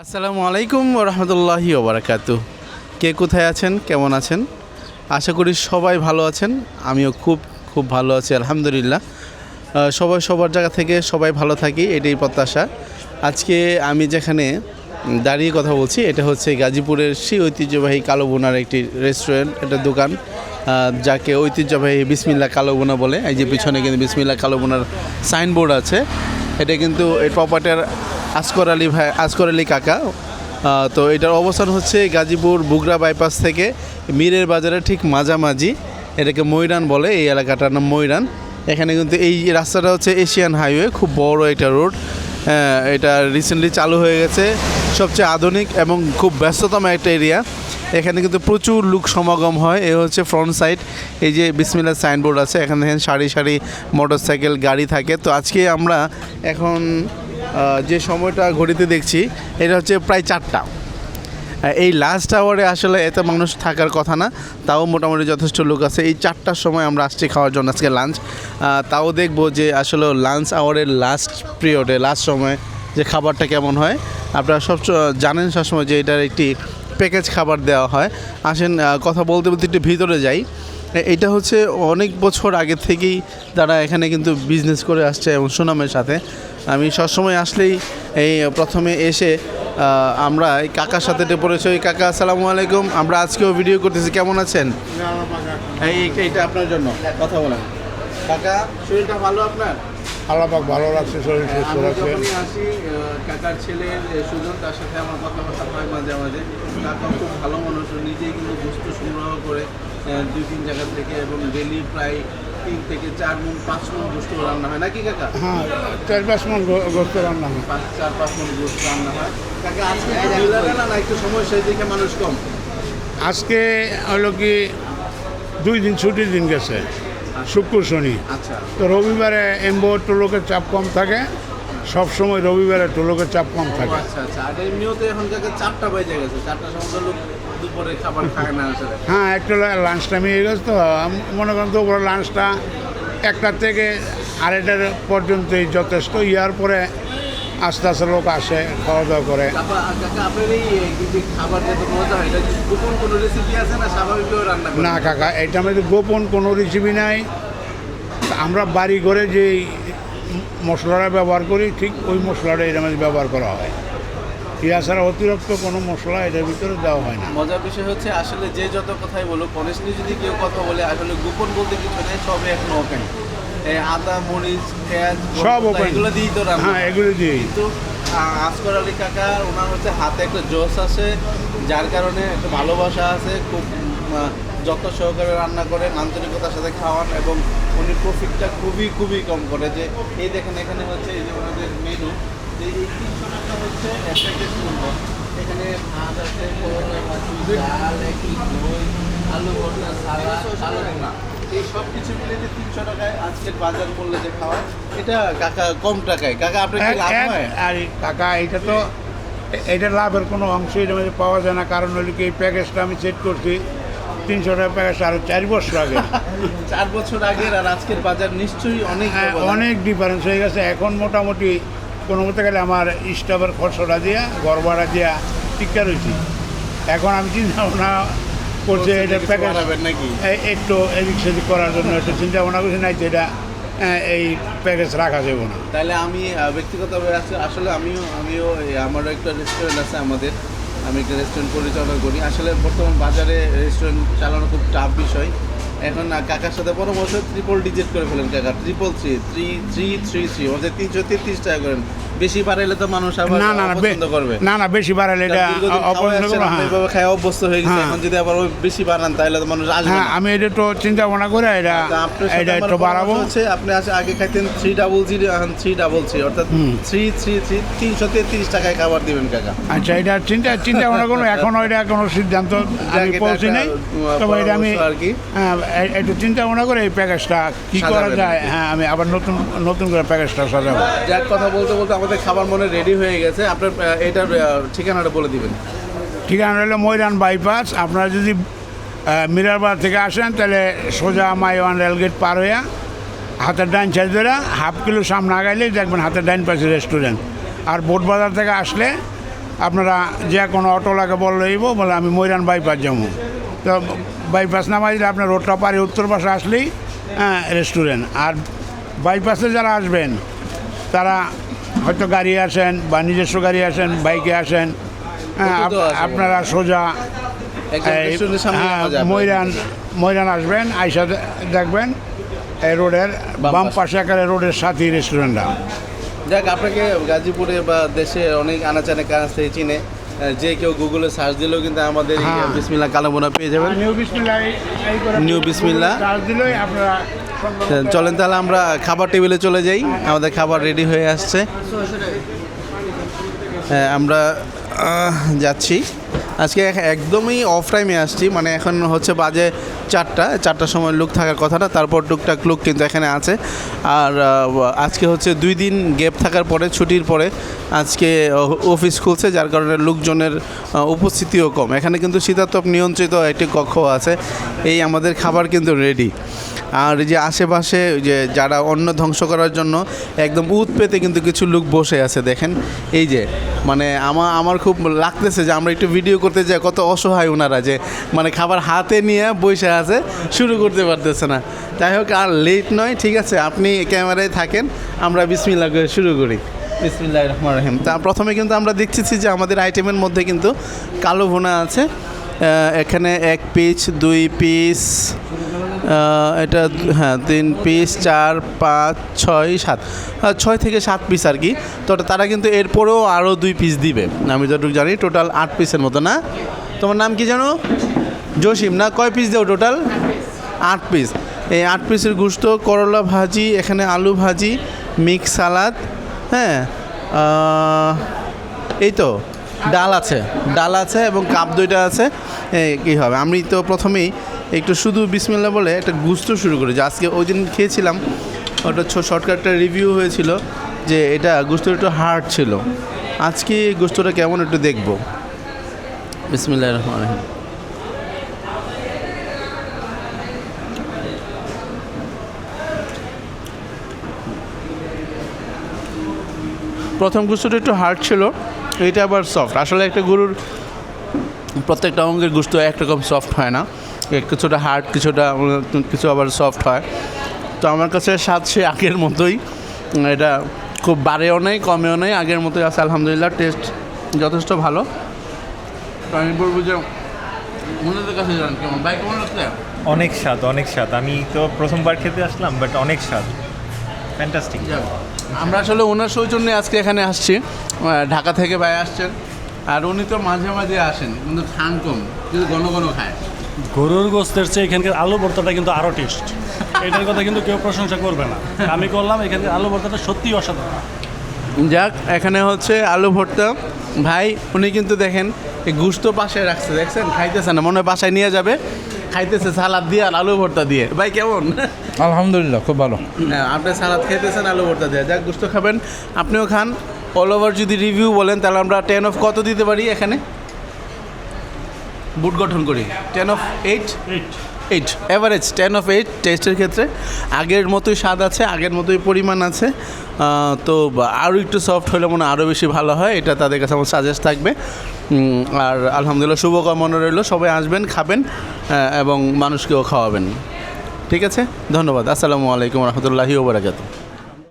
আসসালামু আলাইকুম রহমতুল্লাহি ওবরাকাত কে কোথায় আছেন? কেমন আছেন? আশা করি সবাই ভালো আছেন। আমিও খুব খুব ভালো আছি, আলহামদুলিল্লাহ। সবাই সবার জায়গা থেকে সবাই ভালো থাকি, এটাই প্রত্যাশা। আজকে আমি যেখানে দাঁড়িয়ে কথা বলছি, এটা হচ্ছে গাজীপুরের সেই ঐতিহ্যবাহী কালো বোনার একটি রেস্টুরেন্ট একটা দোকান যাকে ঐতিহ্যবাহী বিসমিল্লা কালো বোনা বলে। এই যে পিছনে কিন্তু বিসমিল্লা কালো বোনার সাইনবোর্ড আছে। এটা কিন্তু এই প্রপার্টার আসকর আলী ভাই আসকর আলী কাকা। তো এটার অবস্থান হচ্ছে গাজীপুর বুগরা বাইপাস থেকে মীরের বাজারের ঠিক মাঝামাঝি। এটাকে ময়রান বলে, এই এলাকাটার নাম ময়রান। এখানে কিন্তু এই রাস্তাটা হচ্ছে এশিয়ান হাইওয়ে, খুব বড় একটা রোড। এটা রিসেন্টলি চালু হয়ে গেছে। সবচেয়ে আধুনিক এবং খুব ব্যস্ততম একটা এরিয়া। এখানে কিন্তু প্রচুর লোক সমাগম হয়। এ হচ্ছে ফ্রন্ট সাইড এই যে বিসমিল্লা সাইনবোর্ড আছে, এখানে দেখেন সারি সারি মোটরসাইকেল গাড়ি থাকে। তো আজকে আমরা এখন যে সময়টা ঘড়িতে দেখছি, এটা হচ্ছে প্রায় চারটা। এই লাস্ট আওয়ারে আসলে এত মানুষ থাকার কথা না, তাও মোটামুটি যথেষ্ট লোক আছে। এই চারটার সময় আমরা আসছি খাওয়ার জন্য আজকে লাঞ্চ তাও দেখব যে আসলে লাঞ্চ আওয়ারের লাস্ট পিরিয়ডে লাস্ট সময় যে খাবারটা কেমন হয়। আপনারা সব জানেন সবসময় যে এটার একটি প্যাকেজ খাবার দেওয়া হয়। আসেন কথা বলতে বলতে একটু ভিতরে যাই। এটা হচ্ছে অনেক বছর আগে থেকেই তারা এখানে কিন্তু বিজনেস করে আসছে এবং সুনামের সাথে। আমি সবসময় আসলেই এই প্রথমে এসে আমরা এই কাকার সাথে পড়েছি ওই কাকা আসসালামু আলাইকুম। আমরা আজকেও ভিডিও করতেছি। কেমন আছেন? এই এটা এইটা আপনার জন্য। কথা বলেন। কাকা শরীরটা ভালো আপনার? আল্লাহ পাক ভালো রাখছে শরীর সুস্থ আমি রাখছে। আসি কাকার ছেলের সুজন তার সাথে আমার কথাবার্তা হয় মাঝে মাঝে। কাকা খুব ভালো মানুষ নিজেই কিন্তু বস্তু সংগ্রহ করে দুই তিন জায়গা থেকে এবং ডেলি প্রায় তিন থেকে চার মন পাঁচ মন বস্তু রান্না হয়। নাকি কাকা? হ্যাঁ চার পাঁচ মন গোস্ত রান্না হয়। পাঁচ চার পাঁচ মন বস্তু রান্না হয়। কাকা আজকে একটু না না একটু সময় সেই দিকে মানুষ কম। আজকে হলো কি দুই দিন ছুটির দিন গেছে। শুক্র শনি। আচ্ছা। তো রবিবারে এম্বর টোলকের চাপ কম থাকে সব সময় রবিবারে টোলকের চাপ কম থাকে। আচ্ছা আচ্ছা। হ্যাঁ একটা লাঞ্চ টাইম হয়ে গেছে তো মনে করেন তো লাঞ্চটা একটা থেকে আড়াইটার পর্যন্তই যথেষ্ট। ইয়ার পরে আস্তে আস্তে লোক আসে খাওয়া দাওয়া করে এটা না কাকা এটা আমাদের গোপন কোনো রেসিপি নাই। আমরা বাড়ি করে যে মশলাটা ব্যবহার করি ঠিক ওই মশলাটা এর মধ্যে ব্যবহার করা হয়। ইয়া ছাড়া অতিরিক্ত কোনো মশলা এটার ভিতরে দেওয়া হয় না। মজার বিষয় হচ্ছে আসলে যে যত কথাই বলো অনেস্টলি যদি কেউ কথা বলে আসলে গোপন বলতে কিছু নেই সবই এখন এই আদা মরিচ পেঁয়াজ সব এগুলো দিয়েই তো রান্না। হ্যাঁ এগুলো দিয়েই। কিন্তু আহ, আসগর আলী কাকা ওনার হচ্ছে হাতে একটা জোশ আছে যার কারণে একটা ভালোবাসা আছে খুব যত্ন সহকারে রান্না করেন আন্তরিকতার সাথে খাওয়ান এবং উনি প্রফিটটা খুবই খুবই কম করে। যে এই দেখেন এখানে হচ্ছে এই যে ওনাদের মেনু যে এই তিনশো টাকা হচ্ছে একটা কেজি এখানে ভাত আছে আছে, ডাল একটু দই আলু ভর্তা সালাদ আলু ভর্তা। এই সব কিছু মিলে যে তিনশো টাকায় আজকের বাজার মূল্যে যে খাওয়া এটা কাকা কম টাকায়। কাকা আপনার কি লাভ হয়? আর কাকা এটা তো এটা লাভের কোনো অংশ এর মধ্যে পাওয়া যায় না। কারণ হলো কি এই প্যাকেজটা আমি সেট করছি তিনশো টাকা প্যাকেজ আরও চার বছর আগে। চার বছর আগের আর আজকের বাজার নিশ্চয়ই অনেক হ্যাঁ, অনেক ডিফারেন্স হয়ে গেছে। এখন মোটামুটি কোনো মতে গেলে আমার স্টাফের খরচটা দিয়া ঘর ভাড়া দিয়া টিকা রয়েছি। এখন আমি চিন্তা ভাবনা করছি এটা প্যাকেজ নাকি? একটু এদিক সেদিক করার জন্য একটু চিন্তা ভাবনা করছি নাই তো এটা এই প্যাকেজ রাখা যাবে না। তাহলে আমি ব্যক্তিগতভাবে আসলে আমিও আমিও আমারও একটা রেস্টুরেন্ট আছে আমাদের। আমি একটা রেস্টুরেন্ট পরিচালনা করি। আসলে বর্তমান বাজারে রেস্টুরেন্ট চালানো খুব টাফ বিষয়। এখন কাকার সাথে পরামর্শ ট্রিপল ডিজিট করে ফেলেন কাকা। Triple three three three three three অর্থাৎ তিনশো তেত্রিশ টাকা করেন বেশি বাড়াইলে তো মানুষ আবার না না পছন্দ করবে। না না বেশি বাড়ালে এটা অপছন্দ করব হ্যাঁ। এভাবে খায় অভ্যস্ত হয়ে গেছে হ্যাঁ। এখন যদি আবার বেশি বাড়ান তাহলে তো মানুষ আসবে হ্যাঁ আমি এটা একটু চিন্তা ভাবনা করে এটা তা এটা একটু বাড়াবো। হচ্ছে আপনি আছে আগে খাইতেন থ্রি ডাবল জিরো এখন থ্রি ডাবল থ্রি অর্থাৎ। থ্রি থ্রি থ্রি তিনশো তেত্রিশ টাকায় খাবার দিবেন কাকা। আচ্ছা এটা চিন্তা চিন্তা ভাবনা করব এখনও এটা কোনো সিদ্ধান্ত আমি পৌঁছি নাই। তবে এটা আমি আর কি। হ্যাঁ, একটু চিন্তা ভাবনা করে এই প্যাকেজটা কি করা যায়। হ্যাঁ আমি আবার নতুন নতুন করে প্যাকেজটা সাজাবো। যাক কথা বলতে বলতে আমাদের খাবার মনে রেডি হয়ে গেছে আপনার এটার ঠিকানাটা বলে দিবেন। ঠিকানা হলো ময়রান বাইপাস আপনারা যদি আহ, মিরারবার থেকে আসেন তাহলে সোজা মাইওয়ান রেলগেট পার হইয়া হাতের ডাইন সাইড ধরে হাফ কিলো সামনে আগাইলে দেখবেন হাতের ডাইন পাশে রেস্টুরেন্ট আর বোট বাজার থেকে আসলে আপনারা যে কোনো অটোলাকে বললেইব বলে আমি ময়রান বাইপাস যাব। তো বাইপাস নামাই দিলে আপনার রোডটা পারে উত্তর পাশে আসলেই হ্যাঁ রেস্টুরেন্ট আর বাইপাসে যারা আসবেন তারা হয়তো গাড়ি আসেন বা নিজস্ব গাড়ি আসেন বাইকে আসেন হ্যাঁ। আপনারা সোজা হ্যাঁ। ময়রান ময়রান আসবেন আইসা দেখবেন এই রোডের বাম পাশে। একেবারে রোডের সাথেই রেস্টুরেন্টটা যাক আপনাকে গাজীপুরে বা দেশে অনেক আনাচানে কাজ থেকে চিনে যে কেউ গুগলে সার্চ দিলেও কিন্তু আমাদের হ্যাঁ। বিসমিল্লা কালাবোনা পেয়ে যাবেন নিউ করে নিউ বিসমিল্লা সার্চ দিলেই আপনারা চলেন তাহলে আমরা খাবার টেবিলে চলে যাই। আমাদের খাবার রেডি হয়ে আসছে। হ্যাঁ আমরা যাচ্ছি। আজকে একদমই অফ টাইমে আসছি মানে এখন হচ্ছে বাজে চারটা। চারটার সময় লুক থাকার কথা না তারপর টুকটাক লুক কিন্তু এখানে আছে। আর আজকে হচ্ছে দুই দিন গ্যাপ থাকার পরে, ছুটির পরে আজকে অফিস খুলছে, যার কারণে লোকজনের উপস্থিতিও কম। এখানে কিন্তু শীতাতপ নিয়ন্ত্রিত একটি কক্ষ আছে। এই আমাদের খাবার কিন্তু রেডি আর যে আশেপাশে যে যারা অন্য ধ্বংস করার জন্য একদম উত পেতে কিন্তু কিছু লোক বসে আছে, দেখেন। এই যে মানে আমার আমার খুব লাগতেছে যে আমরা একটু ভিডিও করতে যাই, কত অসহায় ওনারা যে মানে খাবার হাতে নিয়ে বসে আছে, শুরু করতে পারতেছে না। যাই হোক, আর লেট নয়, ঠিক আছে, আপনি ক্যামেরায় থাকেন, আমরা বিসমিল্লা করে শুরু করি। বিসমিল্লাহ রহমান রহিম। তা প্রথমে কিন্তু আমরা দেখতেছি যে আমাদের আইটেমের মধ্যে কিন্তু কালো ভুনা আছে। এখানে এক পিস দুই পিস এটা হ্যাঁ তিন পিস, চার, পাঁচ, ছয়, সাত। ছয় থেকে সাত পিস আর কি। তো তারা কিন্তু এরপরেও আরও দুই পিস দিবে। আমি যতটুকু জানি টোটাল আট পিসের মতো, না? তোমার নাম কি জানো? জসিম, না? কয় পিস দেও টোটাল আট পিস। এই আট পিসের গুস্ত, করলা ভাজি, এখানে আলু ভাজি, মিক্স সালাদ হ্যাঁ? এই তো, ডাল আছে। ডাল আছে এবং কাপ দইটা আছে। কী হবে? আমি তো প্রথমেই একটু শুধু বিসমিল্লা বলে একটা গুস্ত শুরু করি যে আজকে ওই দিন খেয়েছিলাম, ওটা শর্টকাট একটা রিভিউ হয়েছিল যে এটা গুস্ত একটু হার্ড ছিল। আজকে গুস্তটা কেমন একটু দেখব। বিসমিল্লা রহমান রহিম। প্রথম গুস্তটা একটু হার্ড ছিল, এটা আবার সফট আসলে একটা গরুর প্রত্যেকটা অঙ্গের গুস্ত একরকম সফট হয় না। কিছুটা হার্ড কিছুটা কিছু আবার সফট হয়। তো আমার কাছে স্বাদ সে আগের মতোই। এটা খুব বাড়েও নেই কমেও নেই আগের মতোই আছে আলহামদুলিল্লাহ টেস্ট যথেষ্ট ভালো। তো আমি বলব যে মনের কাছে যান কেমন? ভাই কেমন লাগছে? অনেক স্বাদ অনেক স্বাদ। আমি তো প্রথমবার খেতে আসলাম বাট অনেক স্বাদ। ফ্যান্টাস্টিক আমরা আসলে ওনার সৌজন্যে আজকে এখানে আসছি। ঢাকা থেকে ভাই আসছেন। আর উনি তো মাঝে মাঝে আসেন কিন্তু খান কম কিন্তু ঘন ঘন খায়। গরুর গোস্তের চেয়ে এখানকার আলু ভর্তাটা কিন্তু আরও টেস্ট এটার কথা কিন্তু কেউ প্রশংসা করবে না। আমি করলাম এখানকার আলু ভর্তাটা সত্যিই অসাধারণ। যাক এখানে হচ্ছে আলু ভর্তা। ভাই উনি কিন্তু দেখেন এই গুস্ত পাশে রাখছে দেখছেন? খাইতেছে না মনে হয় বাসায় নিয়ে যাবে। খাইতেছে সালাদ দিয়ে আর আলু ভর্তা দিয়ে। ভাই কেমন? আলহামদুলিল্লাহ খুব ভালো। হ্যাঁ আপনি সালাদ খাইতেছেন আলু ভর্তা দিয়ে। যাক গুস্ত খাবেন। আপনিও খান। অল ওভার যদি রিভিউ বলেন তাহলে আমরা টেন অফ কত দিতে পারি এখানে? বুট গঠন করি। Ten of eight eight average ten of eight টেস্টের ক্ষেত্রে। আগের মতোই স্বাদ আছে আগের মতোই পরিমাণ আছে। তো আরও একটু সফট হলে মনে হয় আরও বেশি ভালো হয় এটা তাদের কাছে আমার সাজেস্ট থাকবে। আর আলহামদুলিল্লাহ শুভকামনা রইল সবাই আসবেন খাবেন এবং মানুষকেও খাওয়াবেন। ঠিক আছে? ধন্যবাদ। আসসালামু আলাইকুম রহমতুল্লাহি ওবরাকাতু